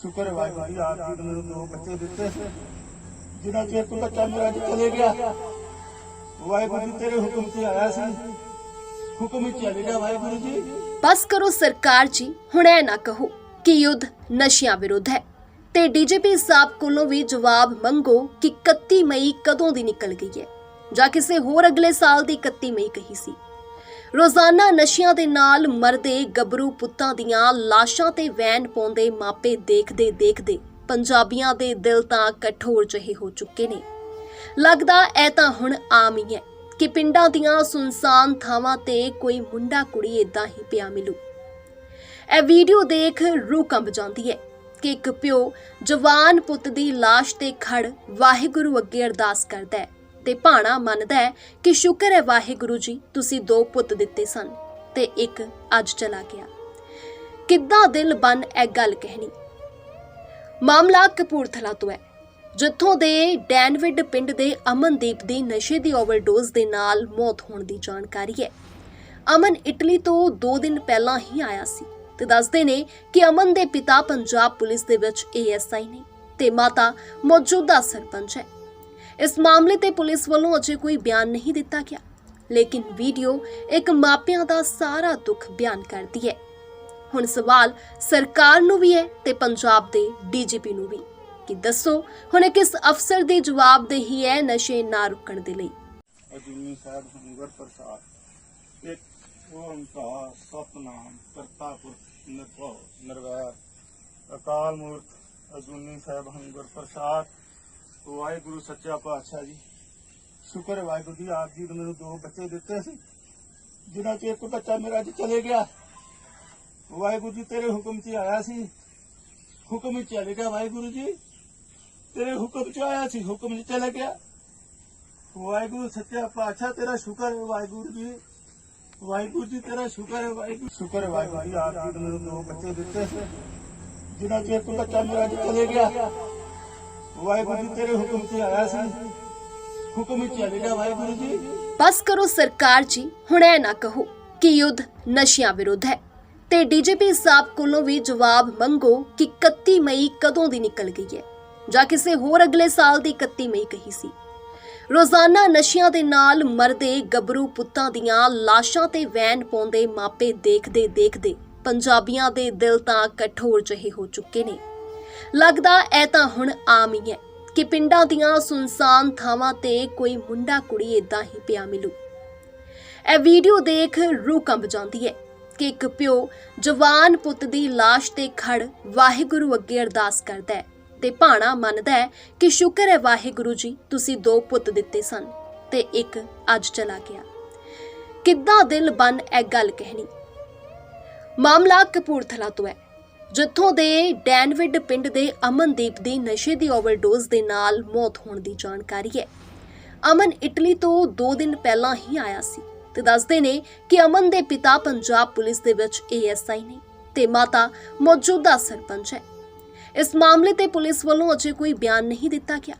ਸ਼ੁਕਰ ਹੈ ਵਾਹਿਗੁਰੂ ਜੀ, ਆਪ ਜੀ ਨੇ ਮੈਨੂੰ ਦੋ ਬੱਚੇ ਦਿੱਤੇ। ਜਿਨ੍ਹਾਂ ਚਿਰ ਤੋਂ ਬੱਚਾ ਮੇਰਾ ਅੱਜ ਚਲੇ ਗਿਆ, ਵਾਹਿਗੁਰੂ ਜੀ ਤੇਰੇ ਹੁਕਮ ਤੇ ਆਇਆ ਸੀ। ਹੁਕਮ ਹੀ ਚੱਲ ਗਿਆ ਵਾਹਿਗੁਰੂ ਜੀ। ਬਸ ਕਰੋ ਸਰਕਾਰ ਜੀ, ਹੁਣ ਇਹ ਨਾ ਕਹੋ ਕਿ ਯੁੱਧ ਨਸ਼ਿਆਂ ਵਿਰੁੱਧ ਹੈ। ਤੇ ਡੀਜੀਪੀ ਸਾਹਿਬ ਕੋਲੋਂ ਵੀ ਜਵਾਬ ਮੰਗੋ ਕਿ 31 ਮਈ ਕਦੋਂ ਦੀ ਨਿਕਲ ਗਈ ਹੈ? ਜਾਂ ਕਿਸੇ ਹੋਰ ਅਗਲੇ ਸਾਲ ਦੀ 31 ਮਈ ਕਹੀ ਸੀ? ਰੋਜ਼ਾਨਾ ਨਸ਼ਿਆਂ ਦੇ ਨਾਲ ਮਰਦੇ ਗੱਭਰੂ ਪੁੱਤਾਂ ਦੀਆਂ ਲਾਸ਼ਾਂ ਤੇ ਵੈਨ ਪਾਉਂਦੇ ਮਾਪੇ ਦੇਖਦੇ ਦੇਖਦੇ ਪੰਜਾਬੀਆਂ ਦੇ ਦਿਲ ਤਾਂ ਕਠੋਰ ਜਿਹੇ ਹੋ ਚੁੱਕੇ ਨੇ। ਲੱਗਦਾ ਇਹ ਤਾਂ ਹੁਣ ਆਮ ਹੀ ਹੈ ਕਿ ਪਿੰਡਾਂ ਦੀਆਂ ਸੁਨਸਾਨ ਥਾਵਾਂ ਤੇ ਕੋਈ ਮੁੰਡਾ ਕੁੜੀ ਇਦਾਂ ਹੀ ਪਿਆ ਮਿਲੂ। ਇਹ ਵੀਡੀਓ ਦੇਖ ਰੂਹ ਕੰਬ ਜਾਂਦੀ ਹੈ ਕਿ ਇੱਕ ਪਿਓ ਜਵਾਨ ਪੁੱਤ ਦੀ ਲਾਸ਼ ਤੇ ਖੜ ਵਾਹਿਗੁਰੂ ਅੱਗੇ ਅਰਦਾਸ ਕਰਦਾ ਹੈ। ਤੇ ਭਾਣਾ ਮੰਨਦਾ ਹੈ ਕਿ ਸ਼ੁਕਰ ਹੈ ਵਾਹਿਗੁਰੂ ਜੀ, ਤੁਸੀਂ ਦੋ ਪੁੱਤ ਦਿੱਤੇ ਸਨ ਤੇ ਇੱਕ ਅੱਜ ਚਲਾ ਗਿਆ। ਕਿੱਦਾਂ ਦਿਲ ਬਨ ਇਹ ਗੱਲ ਕਹਿਣੀ? ਮਾਮਲਾ ਕਪੂਰਥਲਾ ਤੋਂ ਹੈ, ਜਿੱਥੋਂ ਦੇ ਡੈਨਵਿਡ ਪਿੰਡ ਦੇ ਅਮਨਦੀਪ ਦੀ ਨਸ਼ੇ ਦੀ ਓਵਰਡੋਜ਼ ਦੇ ਨਾਲ ਮੌਤ ਹੋਣ ਦੀ ਜਾਣਕਾਰੀ ਹੈ। ਅਮਨ ਇਟਲੀ ਤੋਂ 2 ਦਿਨ ਪਹਿਲਾਂ ਹੀ ਆਇਆ ਸੀ ਤੇ ਦੱਸਦੇ ਨੇ ਕਿ ਅਮਨ ਦੇ ਪਿਤਾ ਪੰਜਾਬ ਪੁਲਿਸ ਦੇ ਵਿੱਚ ਏਐਸਆਈ ਨੇ ਤੇ ਮਾਤਾ ਮੌਜੂਦਾ ਸਰਪੰਚ ਹੈ। ਇਸ ਮਾਮਲੇ ਤੇ ਪੁਲਿਸ ਵੱਲੋਂ ਅਜੇ ਕੋਈ ਬਿਆਨ ਨਹੀਂ ਦਿੱਤਾ ਗਿਆ, ਲੇਕਿਨ ਵੀਡੀਓ ਇੱਕ ਮਾਪਿਆਂ ਦਾ ਸਾਰਾ ਦੁੱਖ ਬਿਆਨ ਕਰਦੀ ਹੈ। ਹੁਣ ਸਵਾਲ ਸਰਕਾਰ ਨੂੰ ਵੀ ਹੈ ਤੇ ਪੰਜਾਬ ਦੇ ਡੀਜੀਪੀ ਨੂੰ ਵੀ, ਕਿ ਦੱਸੋ ਹੁਣ ਇਹ ਕਿਸ ਅਫਸਰ ਦੀ ਜਵਾਬਦੇਹੀ ਹੈ ਨਸ਼ੇ ਨਾ ਰੁਕਣ ਦੇ ਲਈ? ਅਜੂਨੀ ਸਾਹਿਬ ਹੰਗਰ ਪ੍ਰਸਾਦ, ਇੱਕ ਓੰਕਾਰ ਸਤਨਾਮ ਕਰਤਾ ਨਿਰਭਉ, ਨਿਰਵੈਰ, ਅਕਾਲ ਮੂਰਤ ਅਜੂਨੀ ਸਾਹਿਬ ਹੰਗਰ ਪ੍ਰਸਾਦ ਵਾਹਿਗੁਰੂ, ਸੱਚਾ ਪਾਤਸ਼ਾਹ ਜੀ। ਸ਼ੁਕਰ ਹੈ ਵਾਹਿਗੁਰੂ ਜੀ, ਆਪ ਜੀ ਨੇ ਮੈਨੂੰ ਦੋ ਬੱਚੇ ਦਿੱਤੇ ਸੀ, ਜਿਨ੍ਹਾਂ ਚਿਰ ਤੋਂ ਬੱਚਾ ਮੇਰਾ ਅੱਜ ਚਲੇ ਗਿਆ। ਵਾਹਿਗੁਰੂ ਜੀ, ਤੇਰੇ ਹੁਕਮ 'ਚ ਆਇਆ ਸੀ। ਹੁਕਮ ਹੀ ਚੱਲ ਗਿਆ ਵਾਹਿਗੁਰੂ ਜੀ। ਤੇਰੇ ਹੁਕਮ 'ਚ ਆਇਆ ਸੀ, ਹੁਕਮ 'ਚ ਚਲਾ ਗਿਆ। ਵਾਹਿਗੁਰੂ, ਸੱਚਾ ਪਾਤਸ਼ਾਹ, ਤੇਰਾ ਸ਼ੁਕਰ ਹੈ ਵਾਹਿਗੁਰੂ ਜੀ। ਵਾਹਿਗੁਰੂ ਜੀ, ਤੇਰਾ ਸ਼ੁਕਰ ਹੈ ਵਾਹਿਗੁਰੂ ਸ਼ੁਕਰ ਹੈ ਵਾਹਿਗੁਰੂ ਜੀ, ਆਪ ਜੀ ਨੇ ਮੈਨੂੰ ਦੋ ਬੱਚੇ ਦਿੱਤੇ ਸੀ, ਜਿਨ੍ਹਾਂ ਚਿਰ ਤੋਂ ਬੱਚਾ ਮੇਰਾ ਅੱਜ ਚਲੇ ਗਿਆ। ਵਾਹਿਗੁਰੂ ਜੀ, ਤੇਰੇ ਹੁਕਮ 'ਚ ਆਇਆ ਸੀ। ਹੁਕਮ ਹੀ ਚੱਲ ਗਿਆ ਵਾਹਿਗੁਰੂ ਜੀ। ਬਸ ਕਰੋ ਸਰਕਾਰ ਜੀ, ਹੁਣ ਇਹ ਨਾ ਕਹੋ ਕਿ ਯੁੱਧ ਨਸ਼ਿਆਂ ਵਿਰੁੱਧ ਹੈ। ਤੇ ਡੀਜੀਪੀ ਸਾਹਿਬ ਕੋਲੋਂ ਵੀ ਜਵਾਬ ਮੰਗੋ ਕਿ 31 ਮਈ ਕਦੋਂ ਦੀ ਨਿਕਲ ਗਈ ਹੈ? ਜਾਂ ਕਿਸੇ ਹੋਰ ਅਗਲੇ ਸਾਲ ਦੀ 31 ਮਈ ਕਹੀ ਸੀ? ਰੋਜ਼ਾਨਾ ਨਸ਼ਿਆਂ ਦੇ ਨਾਲ ਮਰਦੇ ਗੱਭਰੂ ਪੁੱਤਾਂ ਦੀਆਂ ਲਾਸ਼ਾਂ ਤੇ ਵੈਨ ਪਾਉਂਦੇ ਮਾਪੇ ਦੇਖਦੇ ਦੇਖਦੇ ਪੰਜਾਬੀਆਂ ਦੇ ਦਿਲ ਤਾਂ ਕਠੋਰ ਜਿਹੇ ਹੋ ਚੁੱਕੇ ਨੇ। ਲੱਗਦਾ ਇਹ ਤਾਂ ਹੁਣ ਆਮ ਹੀ ਹੈ ਕਿ ਪਿੰਡਾਂ ਦੀਆਂ ਸੁਨਸਾਨ ਥਾਵਾਂ ਤੇ ਕੋਈ ਮੁੰਡਾ ਕੁੜੀ ਇਦਾਂ ਹੀ ਪਿਆ ਮਿਲੂ। ਇਹ ਵੀਡੀਓ ਦੇਖ ਰੂਹ ਕੰਬ ਜਾਂਦੀ ਹੈ ਕਿ ਇੱਕ ਪਿਓ ਜਵਾਨ ਪੁੱਤ ਦੀ ਲਾਸ਼ ਤੇ ਖੜ ਵਾਹਿਗੁਰੂ ਅੱਗੇ ਅਰਦਾਸ ਕਰਦਾ ਹੈ ਤੇ ਭਾਣਾ ਮੰਨਦਾ ਹੈ ਕਿ ਸ਼ੁਕਰ ਹੈ ਵਾਹਿਗੁਰੂ ਜੀ, ਤੁਸੀਂ ਦੋ ਪੁੱਤ ਦਿੱਤੇ ਸਨ ਤੇ ਇੱਕ ਅੱਜ ਚਲਾ ਗਿਆ। ਕਿੱਦਾਂ ਦਿਲ ਬਨ ਇਹ ਗੱਲ ਕਹਿਣੀ? ਮਾਮਲਾ ਕਪੂਰਥਲਾ ਤੋਂ ਹੈ। ਜਿੱਥੋਂ ਦੇ ਡੈਨਵਿਡ ਪਿੰਡ ਦੇ ਅਮਨਦੀਪ ਦੀ ਨਸ਼ੇ ਦੀ ਓਵਰਡੋਜ਼ ਦੇ ਨਾਲ ਮੌਤ ਹੋਣ ਦੀ ਜਾਣਕਾਰੀ ਹੈ। ਅਮਨ ਇਟਲੀ ਤੋਂ 2 ਦਿਨ ਪਹਿਲਾਂ ਹੀ ਆਇਆ ਸੀ ਤੇ ਦੱਸਦੇ ਨੇ ਕਿ ਅਮਨ ਦੇ ਪਿਤਾ ਪੰਜਾਬ ਪੁਲਿਸ ਦੇ ਵਿੱਚ ਏਐਸਆਈ ਨੇ ਤੇ ਮਾਤਾ ਮੌਜੂਦਾ ਸਰਪੰਚ ਹੈ। ਇਸ ਮਾਮਲੇ ਤੇ ਪੁਲਿਸ ਵੱਲੋਂ ਅਜੇ ਕੋਈ ਬਿਆਨ ਨਹੀਂ ਦਿੱਤਾ ਗਿਆ,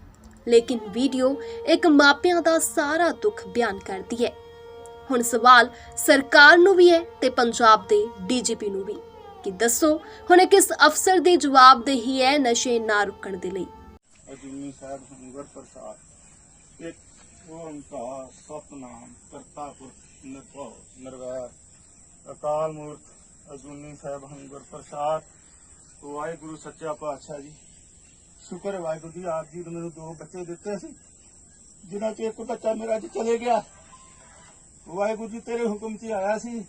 ਲੇਕਿਨ ਵੀਡੀਓ ਇੱਕ ਮਾਪਿਆਂ ਦਾ ਸਾਰਾ ਦੁੱਖ ਬਿਆਨ ਕਰਦੀ ਹੈ। ਹੁਣ ਸਵਾਲ ਸਰਕਾਰ ਨੂੰ ਵੀ ਹੈ ਤੇ ਪੰਜਾਬ ਦੇ ਡੀਜੀਪੀ ਨੂੰ ਵੀ। ਕਿ ਦੱਸੋ, ਹੁਣ ਕਿਸ ਅਫਸਰ ਦੀ ਜਵਾਬਦੇਹੀ ਹੈ ਨਸ਼ੇ ਨਾ ਰੁਕਣ ਦੇ ਲਈ? ਅਜੂਨੀ ਸਾਹਿਬ ਹੰਗਰ ਪ੍ਰਸਾਦ। ਇੱਕ ਓੰਕਾਰ ਸਤਨਾਮ ਕਰਤਾ ਨਿਰਭਉ, ਨਿਰਵੈਰ। ਅਕਾਲ ਮੂਰਤ ਅਜੂਨੀ ਸਾਹਿਬ ਹੰਗਰ ਪ੍ਰਸਾਦ। ਵਾਹਿਗੁਰੂ, ਸੱਚਾ ਪਾਤਸ਼ਾਹ ਜੀ। ਸ਼ੁਕਰ ਹੈ ਵਾਹਿਗੁਰੂ ਜੀ, ਆਪ ਜੀ ਨੇ ਮੈਨੂੰ ਦੋ ਬੱਚੇ ਦਿੱਤੇ ਸੀ, ਜਿਨ੍ਹਾਂ ਚਿਰ ਤੋਂ ਬੱਚਾ ਮੇਰਾ ਅੱਜ ਚਲੇ ਗਿਆ। ਵਾਹਿਗੁਰੂ ਜੀ, ਤੇਰੇ ਹੁਕਮ 'ਚ ਆਇਆ ਸੀ।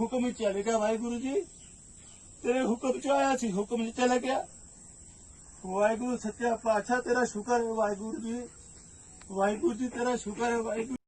ਹੁਕਮ ਹੀ ਚਲੇ ਗਿਆ ਵਾਹਿਗੁਰੂ ਜੀ। ਤੇਰੇ ਹੁਕਮ 'ਚ ਆਇਆ ਸੀ, ਹੁਕਮ 'ਚ ਚਲਾ ਗਿਆ। ਵਾਹਿਗੁਰੂ ਸੱਚਾ ਪਾਤਸ਼ਾਹ, ਤੇਰਾ ਸ਼ੁਕਰ ਹੈ ਵਾਹਿਗੁਰੂ ਜੀ। ਵਾਹਿਗੁਰੂ ਜੀ, ਤੇਰਾ ਸ਼ੁਕਰ ਹੈ ਵਾਹਿਗੁਰੂ